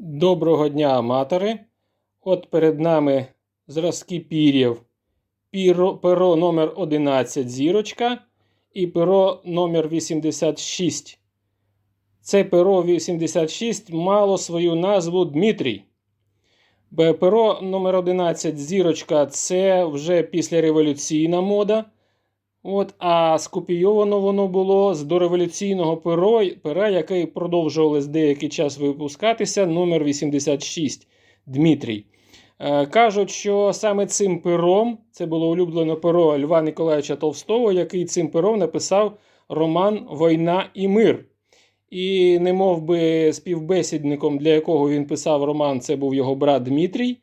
Доброго дня, аматори! От перед нами зразки пір'їв. Піро, перо номер 11 зірочка і перо номер 86. Це перо 86 мало свою назву Дмитрій. Перо номер 11 зірочка це вже післяреволюційна мода. От, а скопійовано воно було з дореволюційного перо, пера, яке продовжувалось деякий час випускатися, номер 86 Дмитрій. Е, кажуть, що саме цим пером, це було улюблене перо Льва Ніколаєвича Толстого, який цим пером написав роман Війна і мир. І не мов би співбесідником, для якого він писав роман, це був його брат Дмитрій.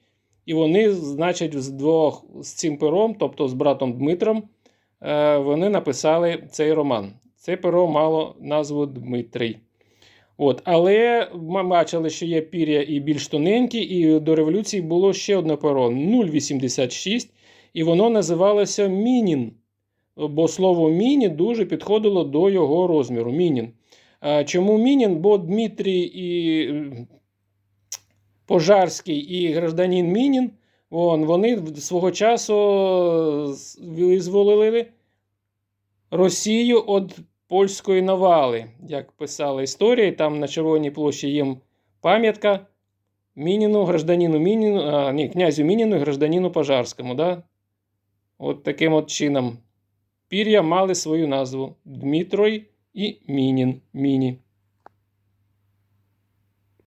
І вони, значить, вдвох з цим пером, тобто з братом Дмитром, вони написали цей роман. Це перо мало назву Дмитрій. От, але ми бачили, що є пір'я і більш тоненькі, і до революції було ще одне перо 0,86, і воно називалося Мінін. Бо слово Міні дуже підходило до його розміру. Мінін. А Чому Мінін? Бо Дмитрій і е, Пожарський і гражданин Мінін, вон, вони свого часу визволили Росію від польської навали, як писала історія, там на Червоній площі їм пам'ятка Мініну, гражданину Мініну, а, ні, князю Мініну і гражданину Пожарському. Да? От таким от чином. Пір'я мали свою назву Дмитрой і Мінін. Міні.